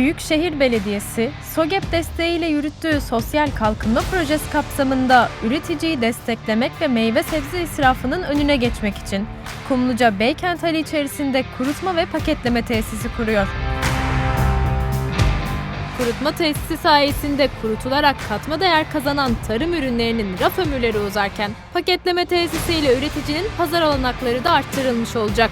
Büyükşehir Belediyesi, SOGEP desteğiyle yürüttüğü sosyal kalkınma projesi kapsamında üreticiyi desteklemek ve meyve sebze israfının önüne geçmek için Kumluca Beykent Hali içerisinde kurutma ve paketleme tesisi kuruyor. Kurutma tesisi sayesinde kurutularak katma değer kazanan tarım ürünlerinin raf ömürleri uzarken paketleme tesisiyle üreticinin pazar olanakları da arttırılmış olacak.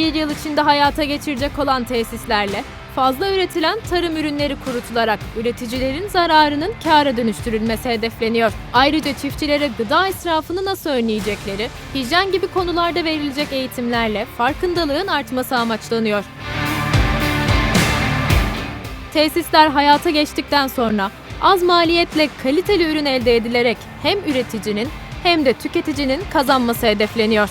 Bir yıl içinde hayata geçirecek olan tesislerle fazla üretilen tarım ürünleri kurutularak üreticilerin zararının kâra dönüştürülmesi hedefleniyor. Ayrıca çiftçilere gıda israfını nasıl önleyecekleri, hijyen gibi konularda verilecek eğitimlerle farkındalığın artması amaçlanıyor. Tesisler hayata geçtikten sonra az maliyetle kaliteli ürün elde edilerek hem üreticinin hem de tüketicinin kazanması hedefleniyor.